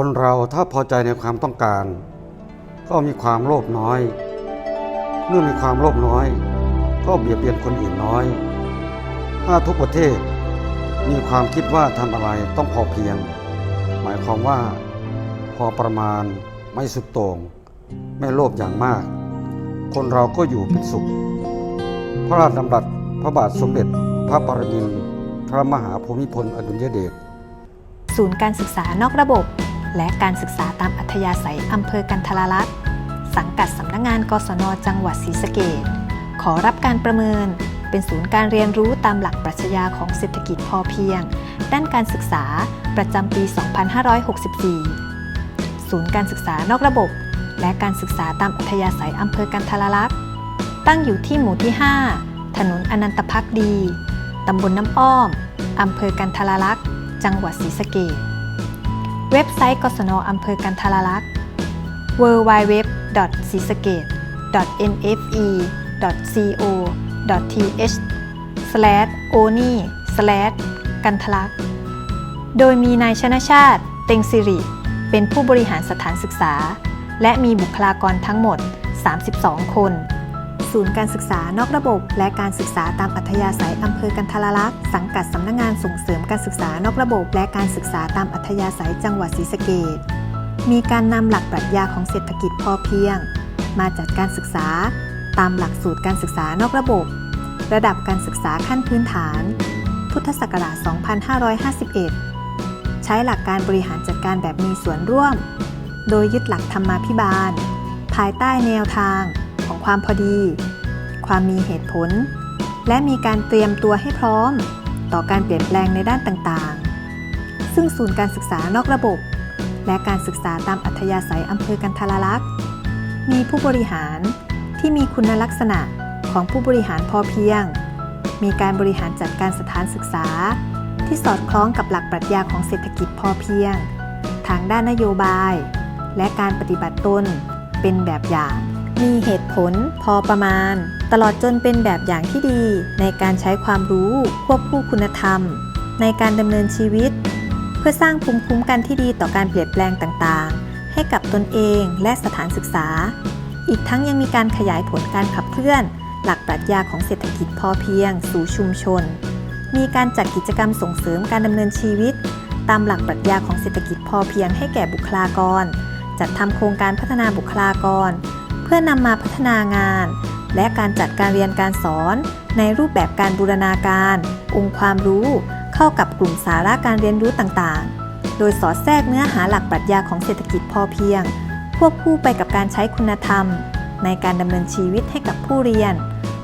คนเราถ้าพอใจในความต้องการ ก็มีความโลภน้อย เมื่อมีความโลภน้อย ก็เบียดเบียนคนอื่นน้อย ถ้าทุกประเทศมีความคิดว่าทำอะไรต้องพอเพียง หมายความว่า พอประมาณไม่สุดโต่งไม่โลภอย่างมาก คนเราก็อยู่เป็นสุข พระราชดำรัสพระบาทสมเด็จ พระปรมินทรพระมหาภูมิพลอดุลยเดชศูนย์การศึกษานอกระบบ และการศึกษาตามอัธยาศัยอำเภอกันทรลักษณ์สังกัดสำนักงงานกศนจังหวัดศรีสะเกษขอรับการประเมินเป็นศูนย์การเรียนรู้ตามหลักปรัชญาของเศรษฐกิจพอเพียง ด้านการศึกษาประจำปี 2564 ศูนย์การศึกษานอกระบบ และการศึกษาตามอัธยาศัยอำเภอกันทรลักษณ์ตั้งอยู่ที่หมู่ที่ 5 ถนนอนันตพักดี ตำบลน้ำอ้อม อำเภอกันทรลักษณ์ จังหวัดศรีสะเกษ เว็บไซต์กศนอำเภอกันทรลักษณ์ w w w s i s a k e t n f e c o th o n i กันทลักษณ์โดยมีนายชนะชาติ เต็งสิริ เป็นผู้บริหารสถานศึกษา และมีบุคลากรทั้งหมด 32 คน ศูนย์การศึกษานอกระบบ และการศึกษาตามอัธยาศัยอำเภอกันทรลักษณ์สังกัดสำนักงงานส่งเสริมการศึกษานอกระบบ และการศึกษาตามอัธยาศัยจังหวัดศรีสะเกษมีการนำหลักปรัชญาของเศรษฐกิจพอเพียง มาจัดการศึกษา ตามหลักสูตรการศึกษานอกระบบ ระดับการศึกษาขั้นพื้นฐาน พุทธศักราช 2551 ใช้หลักการบริหารจัดการแบบมีส่วนร่วม โดยยึดหลักธรรมาภิบาล ภายใต้แนวทาง ของความพอดี ความมีเหตุผล และมีการเตรียมตัวให้พร้อม ต่อการเปลี่ยนแปลงในด้านต่างๆ ซึ่งศูนย์การศึกษานอกระบบ และการศึกษาตามอัธยาศัยอำเภอกันทรลักษณ์มีผู้บริหารที่มีคุณลักษณะของผู้บริหารพอเพียง มีการบริหารจัดการสถานศึกษา ที่สอดคล้องกับหลักปรัชญาของเศรษฐกิจพอเพียง ทางด้านนโยบาย และการปฏิบัติตนเป็นแบบอย่าง มีเหตุผลพอประมาณ ตลอดจนเป็นแบบอย่างที่ดีในการใช้ความรู้ควบคู่คุณธรรม ในการดำเนินชีวิต เพื่อสร้างภูมิคุ้มกันที่ดีต่อการเปลี่ยนแปลงต่างๆ ให้กับตนเองและสถานศึกษา อีกทั้งยังมีการขยายผลการขับเคลื่อน หลักปรัชญาของเศรษฐกิจพอเพียง สู่ชุมชน มีการจัดกิจกรรมส่งเสริมการดำเนินชีวิต ตามหลักปรัชญาของเศรษฐกิจพอเพียงให้แก่บุคลากร จัดทำโครงการพัฒนาบุคลากร พื่อนำมาพัฒนางาน และการจัดการเรียนการสอน ในรูปแบบการบูรณาการ องค์ความรู้ เข้ากับกลุ่มสาระการเรียนรู้ต่างๆ โดยสอดแทรกเนื้อหาหลักปรัชญาของเศรษฐกิจพอเพียง ควบคู่ไปกับการใช้คุณธรรม ในการดำเนินชีวิตให้กับผู้เรียน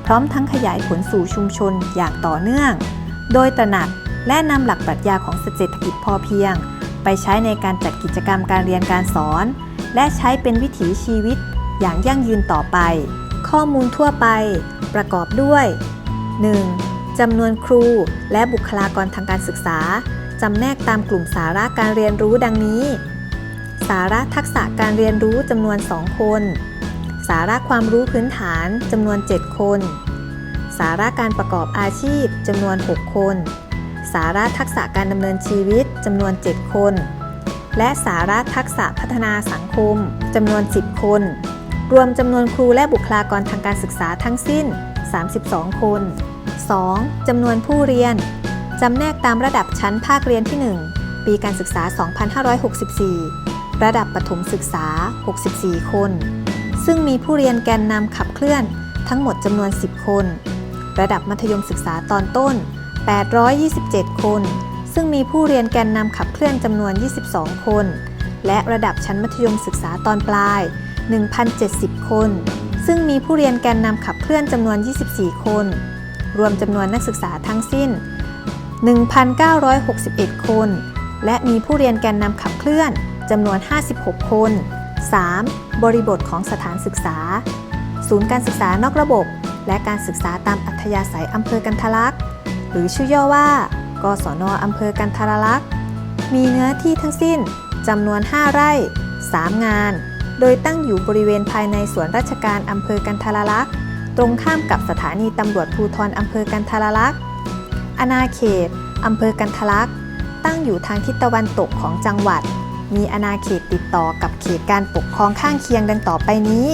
พร้อมทั้งขยายผลสู่ชุมชนอย่างต่อเนื่อง โดยตระหนักและนำหลักปรัชญาของเศรษฐกิจพอเพียง ไปใช้ในการจัดกิจกรรมการเรียนการสอน และใช้เป็นวิถีชีวิต อย่างยั่งยืนต่อไป ข้อมูลทั่วไปประกอบด้วย 1. จำนวนครูและบุคลากรทางการศึกษา จำแนกตามกลุ่มสาระการเรียนรู้ดังนี้ สาระทักษะการเรียนรู้จำนวน 2 คน สาระความรู้พื้นฐานจำนวน 7 คน สาระการประกอบอาชีพจำนวน 6 คน สาระทักษะการดำเนินชีวิตจำนวน 7 คน และสาระทักษะพัฒนาสังคมจำนวน 10 คน รวมจำนวนครูและบุคลากรทางการศึกษาทั้งสิ้น 32 คน 2. จำนวนผู้เรียน จำแนกตามระดับชั้นภาคเรียนที่ 1 ปีการศึกษา 2564 ระดับประถมศึกษา 64 คน ซึ่งมีผู้เรียนแกนนำขับเคลื่อนทั้งหมดจำนวน 10 คน ระดับมัธยมศึกษาตอนต้น 827 คน ซึ่งมีผู้เรียนแกนนำขับเคลื่อนจำนวน 22 คน และระดับชั้นมัธยมศึกษาตอนปลาย 1,070 คน ซึ่งมีผู้เรียนแกนนำขับเคลื่อนจำนวน 24 คน รวมจำนวนนักศึกษาทั้งสิ้น 1,961 คน และมีผู้เรียนแกนนำขับเคลื่อนจำนวน 56 คน 3. บริบทของสถานศึกษา ศูนย์การศึกษานอกระบบ และการศึกษาตามอัธยาศัยอำเภอกันทรลักษ์หรือชื่อย่อว่า กศนอำเภอกันทรลักษ์มีเนื้อที่ทั้งสิ้นจำนวน 5 ไร่ 3 งาน โดยตั้งอยู่บริเวณภายในสวนราชการอำเภอกันทรลักษ์ตรงข้ามกับสถานีตำรวจภูธรอำเภอกันทรลักษ์อาณาเขตอำเภอกันทะลักษ์ตั้งอยู่ทางทิศตะวันตกของจังหวัด มีอาณาเขตติดต่อกับเขตการปกครองข้างเคียงดังต่อไปนี้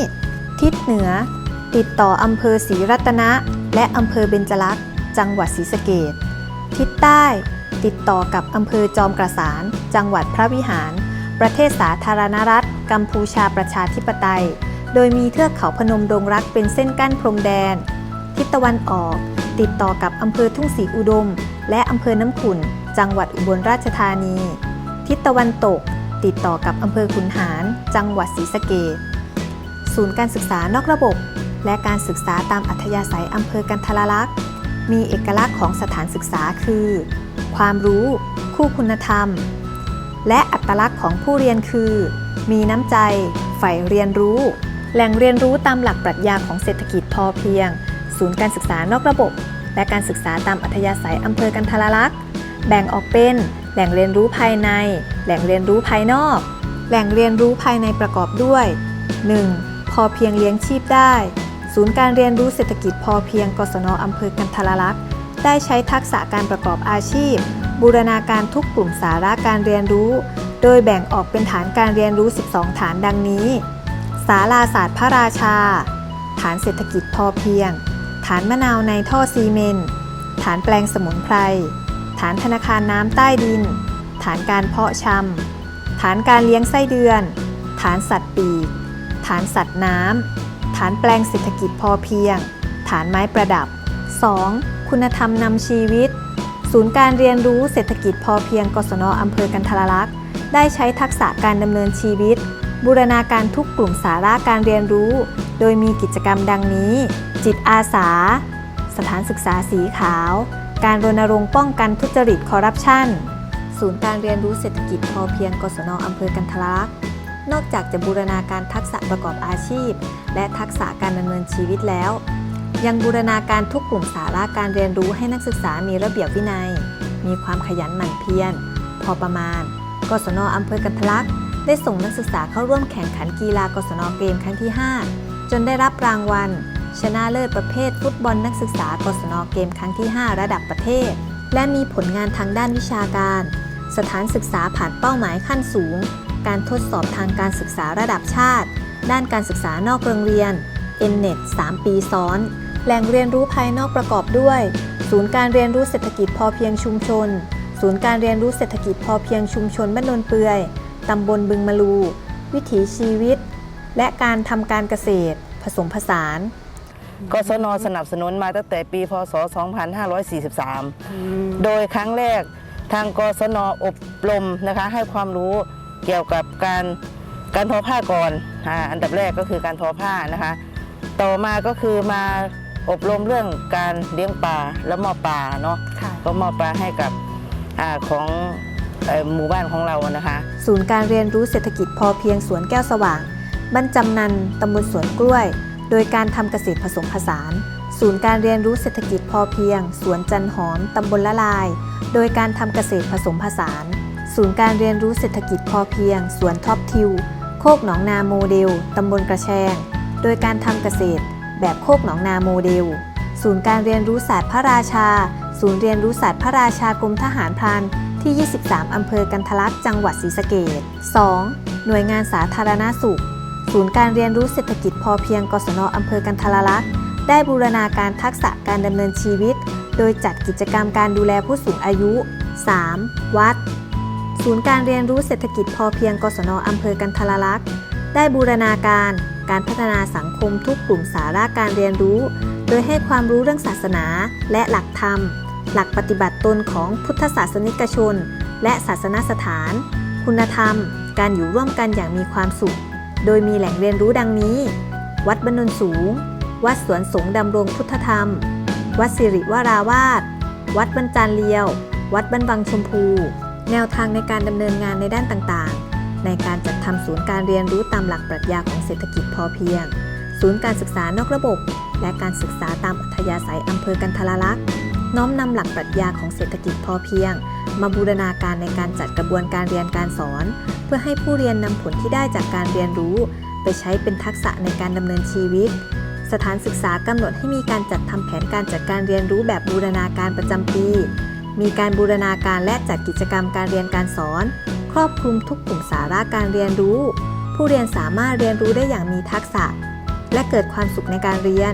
ทิศเหนือ ติดต่ออำเภอศรีรัตนะ และอำเภอเบญจลักษ์จังหวัดศรีสะเกษทิศใต้ ติดต่อกับอำเภอจอมกระสาน จังหวัดพระวิหาร ประเทศสาธารณรัฐ กัมพูชาประชาธิปไตย โดยมีเทือกเขาพนมดงรักเป็นเส้นกั้นพรมแดน ทิศตะวันออก ติดต่อกับอำเภอทุ่งศรีอุดม และอำเภอน้ำขุนจังหวัดอุบลราชธานี ทิศตะวันตก ติดต่อกับอำเภอขุนหาร จังหวัดศรีสะเกษศูนย์การศึกษานอกระบบ และการศึกษาตามอัธยาศัยอำเภอกันทรลักษณ์มีเอกลักษณ์ของสถานศึกษาคือ ความรู้ คู่คุณธรรม และอัตลักษณ์ของผู้เรียนคือ มีน้ำใจ ใฝ่เรียนรู้ แหล่งเรียนรู้ตามหลักปรัชญาของเศรษฐกิจพอเพียง ศูนย์การศึกษานอกระบบ และการศึกษาตามอัธยาศัยอำเภอกันทรลักษณ์แบ่งออกเป็น แหล่งเรียนรู้ภายใน แหล่งเรียนรู้ภายนอก แหล่งเรียนรู้ภายในประกอบด้วย 1. พอเพียงเลี้ยงชีพได้ ศูนย์การเรียนรู้เศรษฐกิจพอเพียง กศนอำเภอกันทรลักษณ์ได้ใช้ทักษะการประกอบอาชีพ บูรณาการทุกกลุ่มสาระการเรียนรู้ โดยแบ่งออกเป็นฐานการเรียนรู้ 12 ฐานดังนี้ ศาลาศาสตร์พระราชา ฐานเศรษฐกิจพอเพียง ฐานมะนาวในท่อซีเมนต์ ฐานแปลงสมุนไพร ฐานธนาคารน้ำใต้ดิน ฐานการเพาะชำ ฐานการเลี้ยงไส้เดือน ฐานสัตว์ปีก ฐานสัตว์น้ำ ฐานแปลงเศรษฐกิจพอเพียง ฐานไม้ประดับ 2. คุณธรรมนำชีวิต ศูนย์การเรียนรู้เศรษฐกิจพอเพียงกศนอำเภอกันทรลักษณ์ ได้ใช้ทักษะการดำเนินชีวิต บูรณาการทุกกลุ่มสาระการเรียนรู้ โดยมีกิจกรรมดังนี้ จิตอาสา สถานศึกษาสีขาว การรณรงค์ป้องกันทุจริตคอร์รัปชันศูนย์การเรียนรู้เศรษฐกิจพอเพียงกศนอำเภอกันทลักษณ์นอกจากจะบูรณาการทักษะประกอบอาชีพ และทักษะการดำเนินชีวิตแล้ว ยังบูรณาการทุกกลุ่มสาระการเรียนรู้ให้นักศึกษามีระเบียบวินัย มีความขยันหมั่นเพียรพอประมาณ กศนอำเภอกันทลักษ์ได้ส่งนักศึกษาเข้าร่วมแข่งขันกีฬากศนเกมครั้งที่ 5 จนได้รับรางวัล ชนะเลิศประเภทฟุตบอลนักศึกษากศนเกมครั้งที่ 5 ระดับประเทศ และมีผลงานทางด้านวิชาการ สถานศึกษาผ่านเป้าหมายขั้นสูง การทดสอบทางการศึกษาระดับชาติ ด้านการศึกษานอกโรงเรียน Nnet 3 ปีซ้อน แหล่งเรียนรู้ภายนอกประกอบด้วย ศูนย์การเรียนรู้เศรษฐกิจพอเพียงชุมชน ศูนย์การเรียนรู้เศรษฐกิจพอเพียงชุมชนบ้านนนเปือย ตำบลบึงมะลู วิถีชีวิต และการทำการเกษตร ผสมผสานกศนสนับสนุนมาตั้งแต่ปี พศ 2543 โดยครั้งแรกทางกศนอบรมนะคะให้ความรู้เกี่ยวกับการการทอผ้าก่อนอาอันดับแรกก็คือการทอผ้านะคะ ต่อมาก็คือมาอบรมเรื่องการเลี้ยงปลาและมอบปลาเนาะก็มอบปลาให้กับ อของหมู่บ้านของเรานะคะ ศูนย์การเรียนรู้เศรษฐกิจพอเพียงสวนแก้วสว่าง บ้านจำนันตำบลสวนกล้วย โดยการทำเกษตรผสมผสาน ศูนย์การเรียนรู้เศรษฐกิจพอเพียง สวนจันหอมตำบลละลาย โดยการทำเกษตรผสมผสาน ศูนย์การเรียนรู้เศรษฐกิจพอเพียง สวนท็อปทิว โคกหนองนาโมเดลตำบลกระแชง โดยการทำเกษตร แบบโคกหนองนาโมเดล ศูนย์การเรียนรู้ศาสตร์พระราชา ศูนย์เรียนรู้ศาสตร์พระราชากรมทหารพรานที่ 23 อำเภอกันทลักจังหวัดศรีสะเกษ 2. หน่วยงานสาธารณสุข ศูนย์การเรียนรู้เศรษฐกิจพอเพียงกศนอำเภอกันทลักษณ์ได้บูรณาการทักษะการดำเนินชีวิต โดยจัดกิจกรรมการดูแลผู้สูงอายุ 3. วัด ศูนย์การเรียนรู้เศรษฐกิจพอเพียงกศนอำเภอกันทลักษณ์ได้บูรณาการการพัฒนาสังคมทุกกลุ่มสาระการเรียนรู้ โดยให้ความรู้เรื่องศาสนาและหลักธรรม หลักปฏิบัติตนของพุทธศาสนิกชน และศาสนสถาน คุณธรรม การอยู่ร่วมกันอย่างมีความสุข โดยมีแหล่งเรียนรู้ดังนี้ วัดบรรนนสูง วัดสวนสงดำรงพุทธธรรม วัดสิริวราวาสวัดบรรจานเลียว วัดบรรวังชมพู แนวทางในการดำเนินงานในด้านต่างๆ ในการจัดทำศูนย์การเรียนรู้ตามหลักปรัชญาของเศรษฐกิจพอเพียง ศูนย์การศึกษานอกระบบ และการศึกษาตามอัธยาศัยอำเภอกันทรลักษณ์ น้อมนำหลักปรัชญาของเศรษฐกิจพอเพียง มาบูรณาการในการจัดกระบวนการเรียนการสอน เพื่อให้ผู้เรียนนำผลที่ได้จากการเรียนรู้ ไปใช้เป็นทักษะในการดำเนินชีวิต สถานศึกษากำหนดให้มีการจัดทำแผนการจัดการเรียนรู้แบบบูรณาการประจำปี มีการบูรณาการและจัดกิจกรรมการเรียนการสอน ครอบคลุมทุกกลุ่มสาระการเรียนรู้ ผู้เรียนสามารถเรียนรู้ได้อย่างมีทักษะ และเกิดความสุขในการเรียน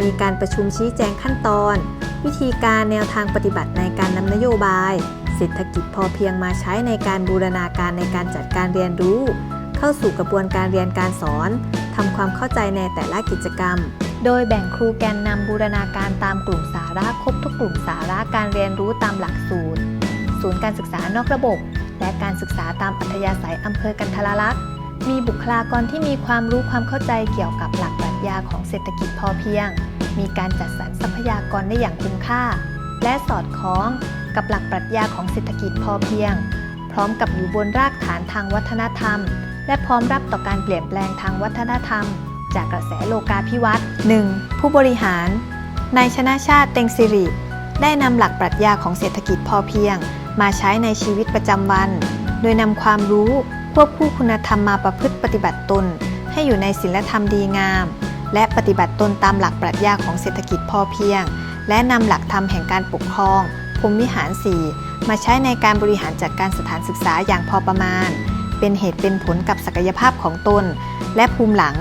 มีการประชุมชี้แจงขั้นตอน วิธีการแนวทางปฏิบัติในการนำนโยบาย เศรษฐกิจพอเพียงมาใช้ในการบูรณาการในการจัดการเรียนรู้ เข้าสู่กระบวนการเรียนการสอนทำความเข้าใจในแต่ละกิจกรรม โดยแบ่งครูแกนนำบูรณาการตามกลุ่มสาระครบทุกกลุ่มสาระการเรียนรู้ตามหลักสูตร ศูนย์การศึกษานอกระบบ และการศึกษาตามอัธยาศัยอำเภอกันทรลักษณ์มีบุคลากรที่มีความรู้ความเข้าใจเกี่ยวกับหลักปรัชญาของเศรษฐกิจพอเพียง มีการจัดสรรทรัพยากรได้อย่างคุ้มค่า และสอดคล้องกับหลักปรัชญาของเศรษฐกิจพอเพียง พร้อมกับอยู่บนรากฐานทางวัฒนธรรม และพร้อมรับต่อการเปลี่ยนแปลงทางวัฒนธรรม จากกระแสโลกาภิวัตน์ 1. ผู้บริหารนายชนะชาติเต็งสิริได้นำหลักปรัชญาของเศรษฐกิจพอเพียง มาใช้ในชีวิตประจำวัน โดยนำความรู้ควบคู่คุณธรรมมาประพฤติปฏิบัติตน ให้อยู่ในศีลธรรมดีงาม และปฏิบัติตนตามหลักปรัชญาของเศรษฐกิจพอเพียง และนำหลักธรรมแห่งการปกครองพรหมวิหาร 4 มาใช้ในการบริหารจัดการสถานศึกษาอย่างพอประมาณ เป็นเหตุเป็นผลกับศักยภาพของตน และภูมิหลัง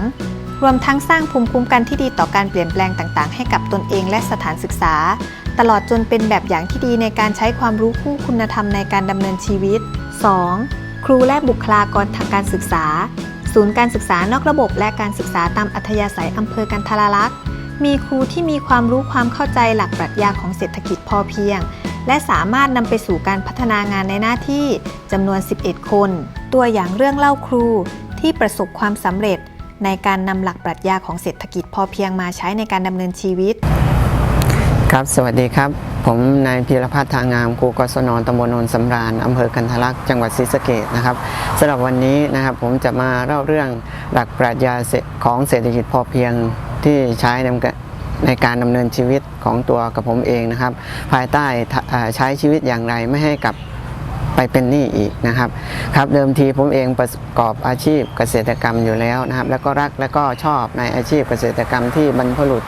รวมทั้งสร้างภูมิคุ้มกันที่ดีต่อการเปลี่ยนแปลงต่างๆ ให้กับตนเองและสถานศึกษา ตลอดจนเป็นแบบอย่างที่ดีในการใช้ความรู้คู่คุณธรรมในการดำเนินชีวิต 2. ครูและบุคลากรทางการศึกษา ศูนย์การศึกษานอกระบบและการศึกษาตามอัธยาศัยอำเภอกันทรลักษ์ มีครูที่มีความรู้ความเข้าใจหลักปรัชญาของเศรษฐกิจพอเพียง และสามารถนำไปสู่การพัฒนางานในหน้าที่จำนวน 11 คน ตัวอย่างเรื่องเล่าครูที่ประสบความสำเร็จในการนำหลักปรัชญาของเศรษฐกิจพอเพียงมาใช้ในการดำเนินชีวิต ครับ สวัสดีครับ ผมนายพีรพัฒน์ทางงามครูกศนตำบลนนสำราญอำเภอกันทะลักษ์จังหวัดศรีสะเกษนะครับสำหรับวันนี้นะครับผมจะมาเล่าเรื่องหลักปรัชญาของเศรษฐกิจพอเพียงที่ใช้ในการในการดำเนินชีวิตของตัวกับผมเองนะครับ ภายใต้ใช้ชีวิตอย่างไรไม่ให้กลับไปเป็นหนี้อีกนะครับครับเดิมทีผมเองประกอบอาชีพเกษตรกรรมอยู่แล้วนะครับ แล้วก็รักและก็ชอบในอาชีพเกษตรกรรมที่บรรพบุรุษ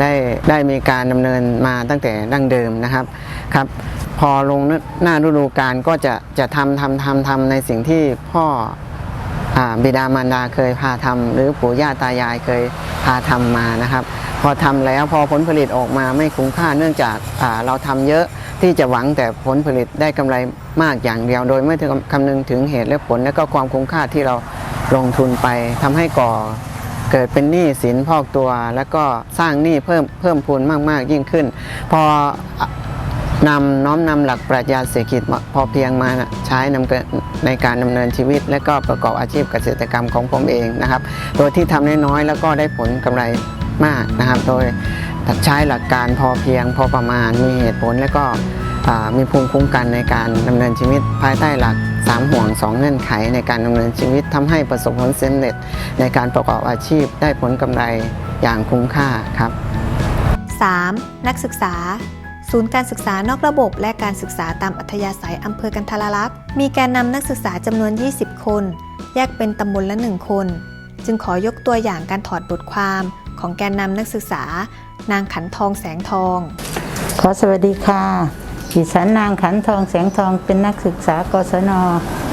ได้ได้มีการดำเนินมาตั้งแต่ดั้งเดิมนะครับครับ พอลงหน้าฤดูกาลก็จะจะทำทำทำทำในสิ่งที่พ่ออบิดามารดาเคยพาทำหรือปู่ย่าตายายเคยพาทำมานะครับ พอทำแล้วพอผลผลิตออกมาไม่คุ้มค่าเนื่องจากเราทำเยอะที่จะหวังแต่ผลผลิตได้กำไรมากอย่างเดียว โดยไม่คำนึงถึงเหตุและผลและก็ความคุ้มค่าที่เราลงทุนไปทำให้ก่อ เกิดเป็นหนี้สินพอกตัว แล้วก็สร้างหนี้เพิ่มเพิ่มพูนมาก ๆ ยิ่งขึ้น พอนำน้อมนำหลักปรัชญาเศรษฐกิจพอเพียงมาใช้นำในการดำเนินชีวิต และก็ประกอบอาชีพเกษตรกรรมของผมเองนะครับ โดยที่ทำน้อยๆแล้วก็ได้ผลกำไรมากนะครับ โดยใช้หลักการพอเพียงพอประมาณมีเหตุผลและก็มีภูมิคุ้มกันในการดำเนินชีวิตภายใต้หลัก 3 ห่วง 2 เงื่อนไขในการดำเนินชีวิตทำให้ประสบผลสำเร็จในการประกอบอาชีพได้ผลกำไรอย่างคุ้มค่าครับ 3. นักศึกษา ศูนย์การศึกษานอกระบบและการศึกษาตามอัธยาศัยอำเภอกันทรลักษณ์มีแกนนำนักศึกษาจำนวน 20 คน แยกเป็นตำบลละ 1 คน จึงขอยกตัวอย่างการถอดบทความของแกนนำนักศึกษา นางขันทองแสงทอง ขอสวัสดีค่ะ ดิฉันนางขันทองแสงทองเป็นนักศึกษากศน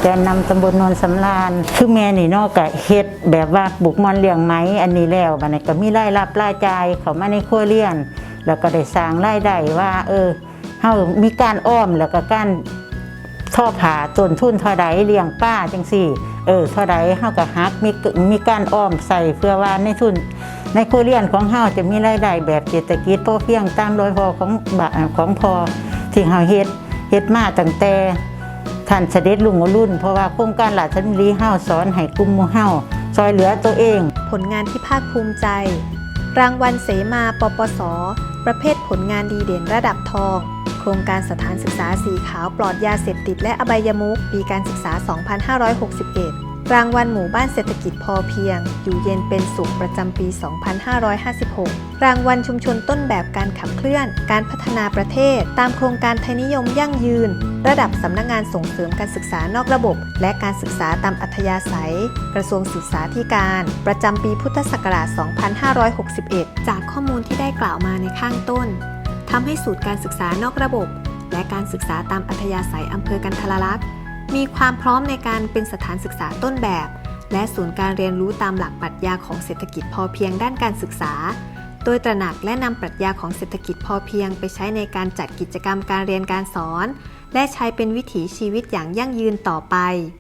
แกนนำตำบลนนสำราญคือแม่นี่นอกกะเฮ็ดแบบว่าบุกมอนเลี้ยงไหมอันนี้แล้วบัดนี้ก็มีรายรับรายจ่ายเขามาในครัวเรือน แล้วก็ได้สร้างรายได้ว่า เออเฮามีการอ้อมแล้วก็การท่อผาต้นทุนท่าใดเลี้ยงป้าจังสี่ เออท่าใดเฮาก็ฮักมีมีการอ้อมใส่เพื่อว่าในทุนในครัวเรือนของเฮาจะมีรายได้แบบเศรษฐกิจพอเพียงตามรอยพอของของพอ ที่เฮาเฮ็ดเฮ็ดมาตั้งแต่ท่านเสด็จลุงอรุ่น เพราะว่าโครงการหลาชันรีเฮาสอนให้กลุ่มหมู่เฮาซอยเหลือตัวเอง ผลงานที่ภาคภูมิใจ รางวัลเสมาปปส ประเภทผลงานดีเด่นระดับทอง โครงการสถานศึกษาสีขาวปลอดยาเสพติดและอบายมุขปีการศึกษา 2561 รางวัลหมู่บ้านเศรษฐกิจพอเพียง อยู่เย็นเป็นสุขประจำปี 2556 รางวัลชุมชนต้นแบบการขับเคลื่อน การพัฒนาประเทศ ตามโครงการไทยนิยมยั่งยืน ระดับสำนักงานส่งเสริมการศึกษานอกระบบ และการศึกษาตามอัธยาศัย กระทรวงศึกษาธิการ ประจำปีพุทธศักราช 2561 จากข้อมูลที่ได้กล่าวมาในข้างต้นทำให้สูตรการศึกษานอกระบบ และการศึกษาตามอัธยาศัยอำเภอกันทรลักษณ์ มีความพร้อมในการเป็นสถานศึกษาต้นแบบ และศูนย์การเรียนรู้ตามหลักปรัชญาของเศรษฐกิจพอเพียงด้านการศึกษา โดยตระหนักและนำปรัชญาของเศรษฐกิจพอเพียงไปใช้ในการจัดกิจกรรมการเรียนการสอน และใช้เป็นวิถีชีวิตอย่างยั่งยืนต่อไป